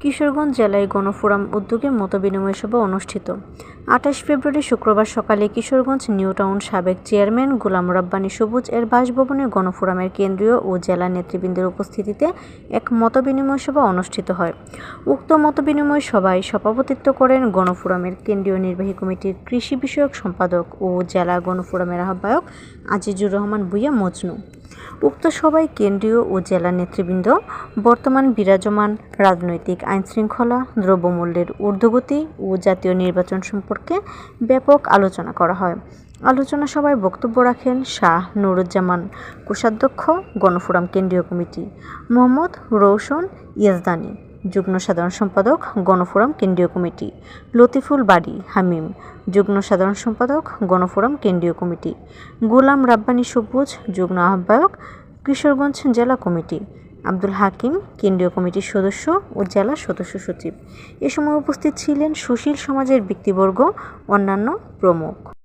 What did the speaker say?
কিশোরগঞ্জ জেলায় গণফোরাম উদ্যোগে মতবিনিময় সভা অনুষ্ঠিত। আঠাশ ফেব্রুয়ারি শুক্রবার সকালে কিশোরগঞ্জ নিউ টাউন সাবেক চেয়ারম্যান গোলাম রব্বানী সবুজ এর বাসভবনে গণফোরামের কেন্দ্রীয় ও জেলা নেতৃবৃন্দের উপস্থিতিতে এক মতবিনিময় সভা অনুষ্ঠিত হয়। উক্ত মতবিনিময় সভায় সভাপতিত্ব করেন গণফোরামের কেন্দ্রীয় নির্বাহী কমিটির কৃষি বিষয়ক সম্পাদক ও জেলা গণফোরামের আহ্বায়ক আজিজুর রহমান ভুইয়া মজনু। উক্ত সভায় কেন্দ্রীয় ও জেলা নেতৃবৃন্দ, বর্তমান বিরাজমান রাজনৈতিক আইনশৃঙ্খলা, দ্রব্যমূল্যের ঊর্ধ্বগতি ও জাতীয় নির্বাচন সম্পর্কে ব্যাপক আলোচনা করা হয়। আলোচনা সভায় বক্তব্য রাখেন শাহ নুরুজ্জামান, কোষাধ্যক্ষ, গণফোরাম কেন্দ্রীয় কমিটি, মোহাম্মদ রৌশন ইয়াজদানি। যুগ্ম সাধারণ সম্পাদক, গণফোরাম কেন্দ্রীয় কমিটি। লতিফুল বাড়ি, হামিম। যুগ্ম সাধারণ সম্পাদক, গণফোরাম কেন্দ্রীয় কমিটি। গোলাম রাব্বানী সবুজ, যুগ্ম আহ্বায়ক, কিশোরগঞ্জ জেলা কমিটি। আব্দুল হাকিম, কেন্দ্রীয় কমিটির সদস্য ও জেলা সদস্য সচিব। এ সময় উপস্থিত ছিলেন সুশীল সমাজের ব্যক্তিবর্গ, অন্যান্য প্রমুখ।